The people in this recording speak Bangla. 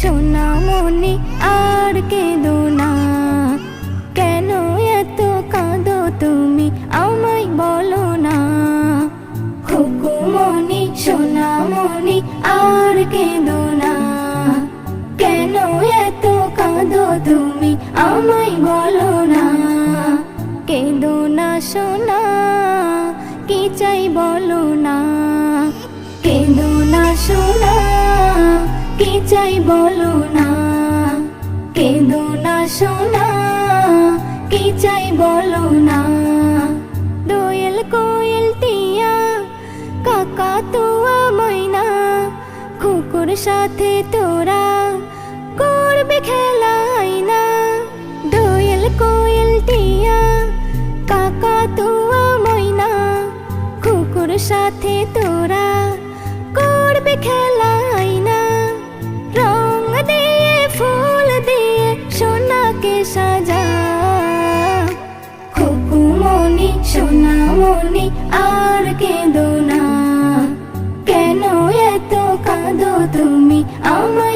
সোনামণি আর কেঁদো না। কেন এত কাঁদো তুমি, আমায় বলো না। খুকুমণি সোনামণি আর কেঁদো না। কেন এত কাঁদো তুমি, আমায় বলো না। কেঁদো না সোনা কি চাই বলো না। কি চাই বলো না? কেঁদো না সোনা। কি চাই বলো না? দোয়েল কোয়েল টিয়া, কাকা তুয়া ময়না, কুকুর সাথে তোরা করবে খেলাই না দোয়েল কোয়েল টিয়া, কাকা তুয়া ময়না, কুকুর সাথে তোরা করবে খেলাই খুকুমণি সোনামণি আর কেঁদো না। কেন এত কাঁদো তুমি? না